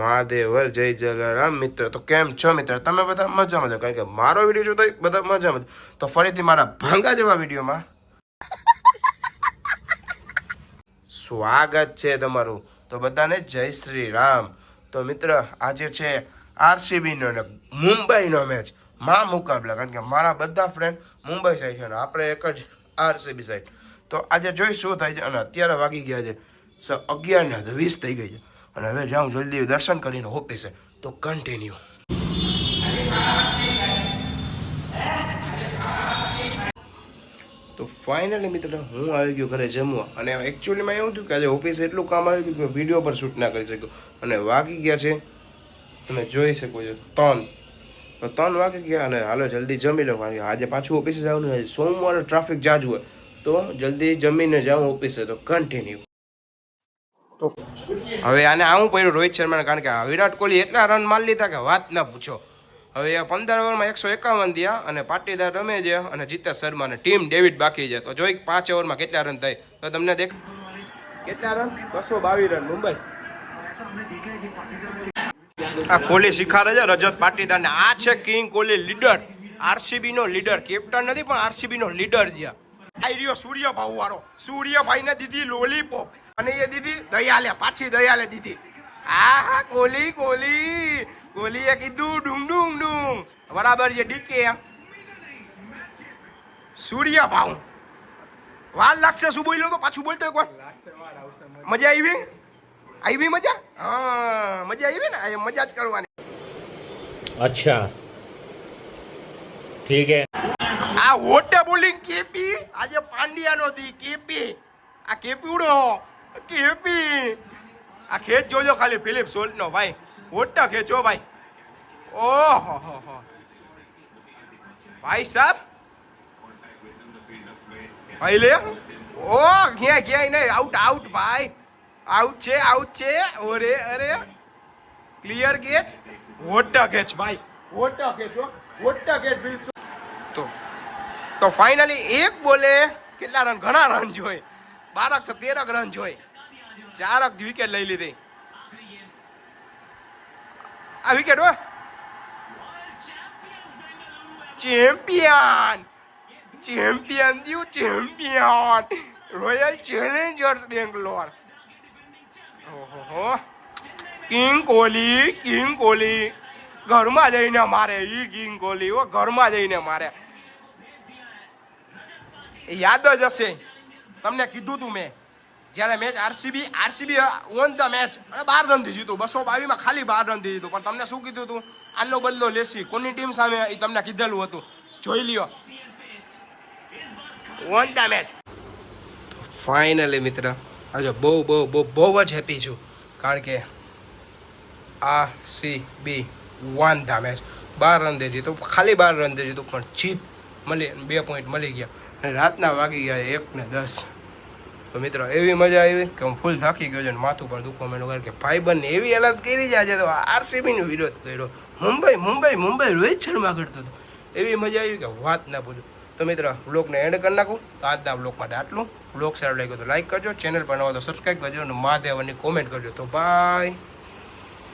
મહાદેવર, જય જલારામ. મિત્ર, તો કેમ છો મિત્ર? તમે બધા મજામાં છો? કારણ કે મારો વીડિયો જોતો બધા મજામાં. તો ફરીથી મારા ભાંગા જેવા વિડીયોમાં સ્વાગત છે તમારું. તો બધાને જય શ્રી રામ. તો મિત્ર, આજે છે આરસીબીનો ને મુંબઈનો મેચ, માં મુકાબલા. કારણ કે મારા બધા ફ્રેન્ડ મુંબઈ સાઈડ છે અને આપણે એક જ આરસીબી સાઈડ તો આજે જોઈ શું થાય છે? અને અત્યારે વાગી ગયા છે સો અગિયાર ને વીસ થઈ ગઈ છે. અને હવે જાઉં જલ્દી દર્શન કરીને ઓફિસે. તો કન્ટિન્યુ તો ફાઇનલી મિત્ર, હું આવી ગયો ઘરે જમવા. અને એકચ્યુઅલીમાં એવું થયું કે આજે ઓફિસે એટલું કામ આવ્યું કે વીડિયો પર શૂટ ના કરી શક્યો. અને વાગી ગયા છે, તમે જોઈ શકો છો, ત્રણ. તો ત્રણ વાગી ગયા અને હાલો જલ્દી જમી લો આજે પાછું ઓફિસે જવાનું સોમવારે ટ્રાફિક જાજુ હોય. તો જલ્દી જમીને જાઉં ઓફિસે. તો કન્ટિન્યુ તો હવે આને આવું પડ્યું રોહિત શર્માને કારણ કે વિરાટ કોહલી એટલા રન મારી લીધા કે વાત ના પૂછો. હવે આ પંદર ઓવરમાં એકસો એકાવન થયા અને પાટીદાર રમે છે અને જીતા શર્મા અને ટીમ ડેવિડ બાકી છે. તો જોઈ પાંચ ઓવરમાં કેટલા રન થાય? તો તમને દેખ કેટલા રન બસો બાવીસ રન મુંબઈ. આ કોહલી શિખારે છે. રજત પાટીદાર ને આ છે કિંગ કોહલી લીડર આરસીબી નો લીડર કેપ્ટન નથી પણ આરસીબી નો લીડર છે. આઈ રહ્યો સૂર્યભાઉ વાળો. સૂર્યભાઈ ને દીધી લોલીપોપ અને એ દીધી દયાલે પાછી દયાલે દીધી. હા હા કોલી કોહલી. કોહલીએ કીધું ડુંગ ડુંગ ડુંગ. બરાબર છે ડીકે એમ. સૂર્યભાઉ. વાર લાગશે શું બોલ્યો તો? પાછું બોલતો એક વાર. મજા આવી? આવી મજા? હા મજા આવી ને? મજા જ કરવાની. અચ્છા. ઠીક હે. આ વોટર બોલિંગ કેપી દી કેપી? આ કેપીડો કેપી? આ ખેચ જોજો ખાલી ફિલિપ સોલ્ટનો ભાઈ. મોટા ખેંચો ભાઈ. ઓહો, હો હો. ભાઈ સાહેબ ભાઈ લે? ઓ ક્યાંય ક્યાંય નહીં. આઉટ આઉટ ભાઈ. આઉટ છે આઉટ છે. ઓરે, અરે. ક્લિયર કેચ મોટા કેચ ભાઈ. મોટા કેચ મોટા ફિલિપ તો તો ફાઇનલી એક બોલે. કેટલા રન? ઘણા રન જોઈ બારક તેરક રન જોઈ ચારક વિકેટ લઈ લીધી. આ વિકેટ હો. ચેમ્પિયન! ચેમ્પિયન દ્યુ ચેમ્પિયન! Royal Challengers Bangalore. ઓહો કિંગ કોહલી કિંગ કોહલી. ઘરમાં જઈને મારે ઈ કિંગ કોહલી ઓ ઘરમાં જઈને મારે. એ યાદ જ હશે. તમને કીધું તું મેં. જ્યારે match RCB RCB won the match અને બાર રનથી જીતું. બસો બાવીસમાં ખાલી બાર રનથી જીતું. પણ તમને શું કીધું તું? આનો બદલો લેસી. કોની ટીમ સામે એ તમને કીધેલું હતું? જોઈ લ્યો. ઓન ધ મેચ ફાઇનલી મિત્ર, આજે બહુ બહુ બહુ બહુ જ હેપી છું. કારણ કે આ C B won the match બાર રનથી જીતું. ખાલી બાર રનથી જીતું. પણ જીત મળી, બે પોઈન્ટ મળી ગયા. રાતના વાગી ગયા એક ને દસ. તો મિત્રો, એવી મજા આવી કે હું ફૂલ થાકી ગયો છું માથું પણ દુખવા માંડ્યું કારણ કે ભાઈબંધને એવી હાલત કરી છે આજે તો આરસીબીનો વિરોધ કર્યો. મુંબઈ મુંબઈ મુંબઈ રોહિત શર્મા કરતો હતો. એવી મજા આવી કે વાત ના પૂછું તો મિત્ર બ્લોગને એન્ડ કરી નાખું. તો આજના બ્લોગ માટે આટલું. બ્લોગ સારું લાગ્યો તો લાઈક કરજો. ચેનલ પર નવા તો સબસ્ક્રાઈબ કરજો અને મહાદેવની કોમેન્ટ કરજો. તો બાય